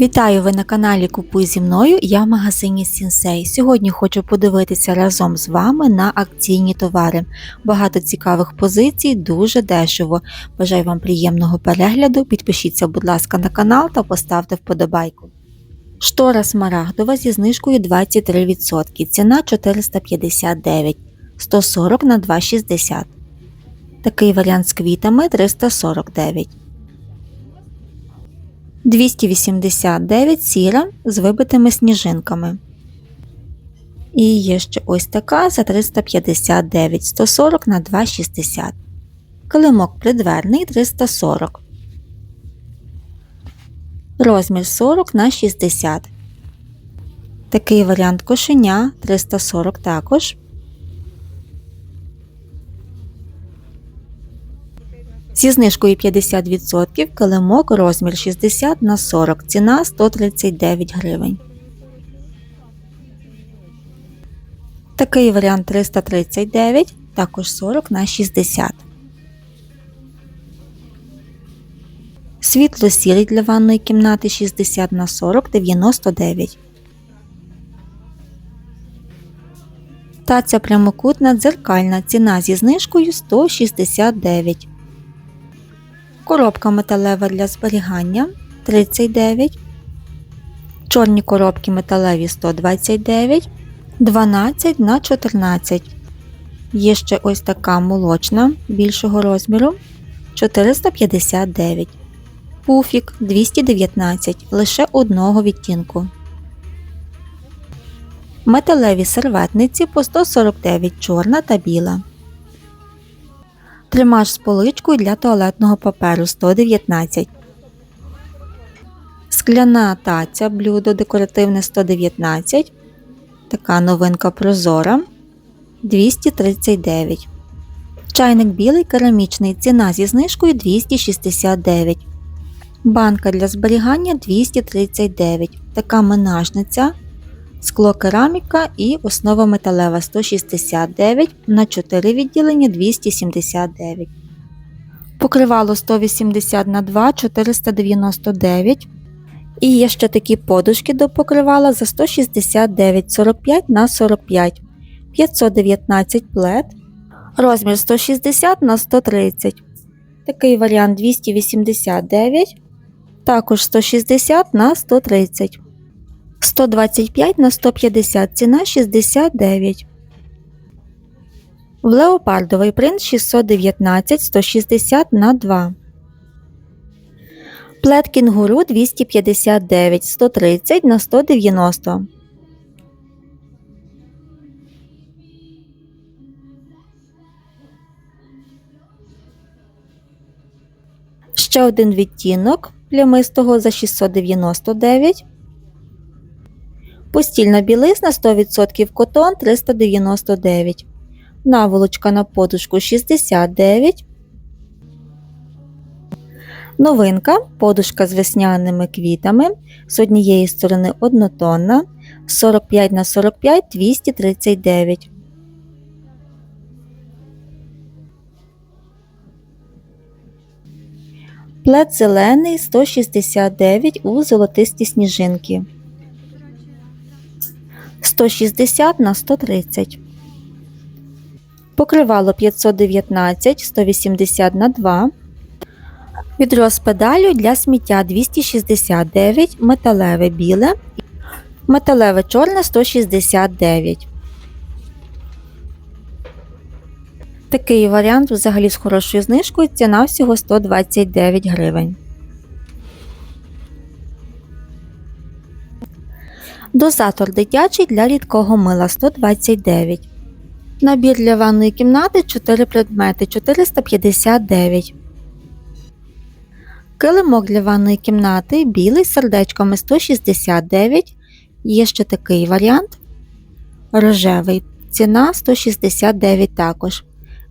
Вітаю ви на каналі Купуй зі мною. Я в магазині Сінсей. Сьогодні хочу подивитися разом з вами на акційні товари. Багато цікавих позицій, дуже дешево. Бажаю вам приємного перегляду. Підпишіться, будь ласка, на канал та поставте вподобайку. Штора смарагдова зі знижкою 23%. Ціна 459, 140 на 2,60. Такий варіант з квітами 349. 289 сіра з вибитими сніжинками. І є ще ось така за 359 140 на 2,60. Килимок придверний 340. Розмір 40 на 60. Такий варіант кошеня 340 також. Зі знижкою 50% килимок розмір 60 на 40, ціна 139 гривень. Такий варіант 339, також 40 на 60. Світло сірий для ванної кімнати 60 на 40 99. Таця прямокутна дзеркальна ціна зі знижкою 169. Коробка металева для зберігання 39. Чорні коробки металеві 129, 12 на 14. Є ще ось така молочна більшого розміру 459. Пуфік 219 лише одного відтінку. Металеві серветниці по 149 чорна та біла. Тримаш з поличкою для туалетного паперу 119. Скляна таця блюдо декоративне 119. Така новинка прозора 239. Чайник білий керамічний. Ціна зі знижкою 269. Банка для зберігання 239. Така менажниця. Скло кераміка і основа металева 169 на 4 відділення 279. Покривало 180 на 2 499. І є ще такі подушки до покривала за 169 45 на 45 519 плет. Розмір 160 на 130. Такий варіант 289. Також 160 на 130. 125 на 150 ціна 69. В леопардовий принт 619 160 на 2. Плед кінгуру 259 130 на 190. Ще один відтінок плямистого за 699. Постільна білизна 100% котон 399. Наволочка на подушку 69. Новинка подушка з весняними квітами. З однієї сторони однотонна 45 на 45 239. Плед зелений 169 у золотисті сніжинки. 160 на 130. Покривало 519 180 на 2. Відро з педалю для сміття 269, металеве біле, металеве чорне 169. Такий варіант взагалі з хорошою знижкою ціна всього 129 гривень. Дозатор дитячий для рідкого мила 129. Набір для ванної кімнати 4 предмети 459. Килимок для ванної кімнати білий з сердечками 169. Є ще такий варіант. Рожевий. Ціна 169 також.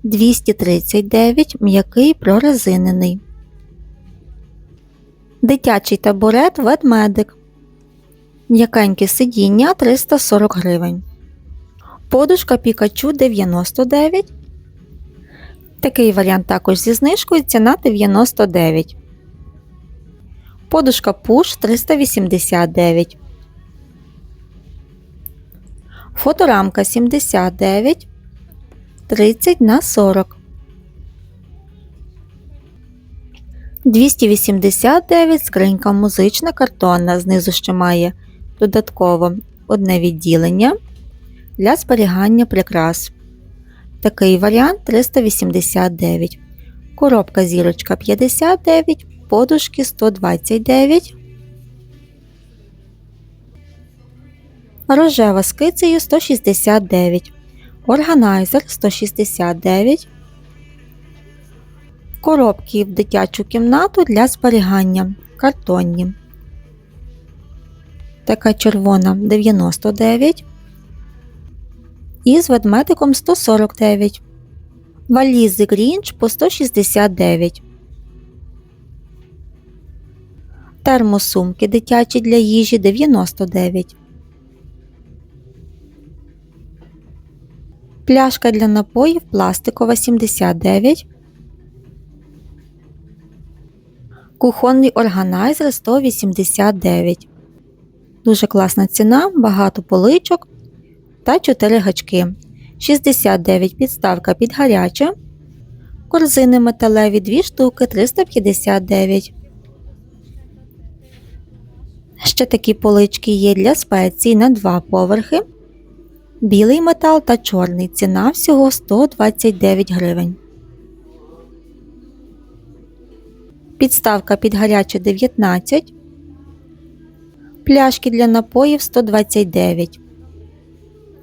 239 м'який прорезинений. Дитячий табурет ведмедик. М'якеньке сидіння 340 гривень. Подушка Пікачу 99. Такий варіант також зі знижкою ціна 99. Подушка Push 389. Фоторамка 79 30 на 40. 289 скринька музична картонна. Знизу ще має додатково одне відділення для зберігання прикрас. Такий варіант 389. Коробка зірочка 59, подушки 129. Рожева з кицею 169. Органайзер 169. Коробки в дитячу кімнату для зберігання. Картонні. Така червона 99. І з ведмедиком 149. Валізи Грінч по 169. Термосумки дитячі для їжі 99. Пляшка для напоїв пластикова 79. Кухонний органайзер 189. Дуже класна ціна, багато поличок та 4 гачки. 69 підставка під гаряче. Корзини металеві 2 штуки 359. Ще такі полички є для спецій на 2 поверхи. Білий метал та чорний. Ціна всього 129 гривень. Підставка під гаряче 19. Пляшки для напоїв 129.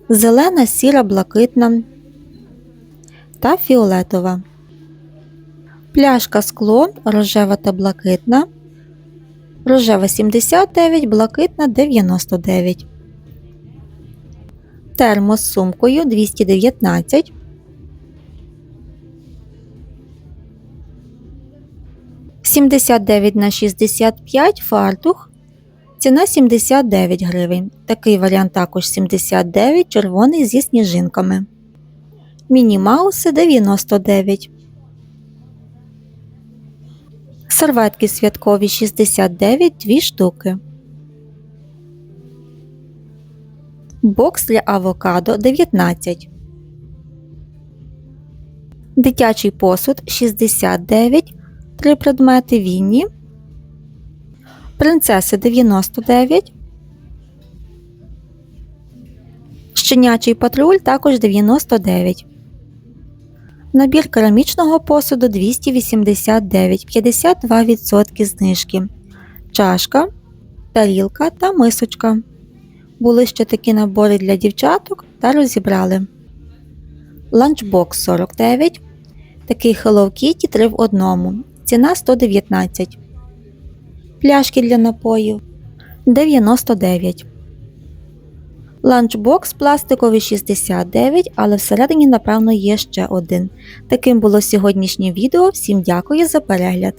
Зелена, сіра, блакитна та фіолетова. Пляшка скло рожева та блакитна. Рожева 79, блакитна 99. Термос з сумкою 219. Сімдесят дев'ять на 65 фартух. Ціна 79 гривень. Такий варіант також 79, червоний зі сніжинками. Міні-мауси 99. Серветки святкові 69 2 штуки. Бокс для авокадо 19. Дитячий посуд 69. Три предмети вінні. Принцеси 99. Щенячий патруль також 99. Набір керамічного посуду 289, 52% знижки. Чашка, тарілка та мисочка. Були ще такі набори для дівчаток та розібрали. Ланчбокс 49. Такий Hello Kitty 3 в одному. Ціна 119. Пляшки для напоїв 99. Ланчбокс пластиковий 69, але всередині, напевно, є ще один. Таким було сьогоднішнє відео. Всім дякую за перегляд!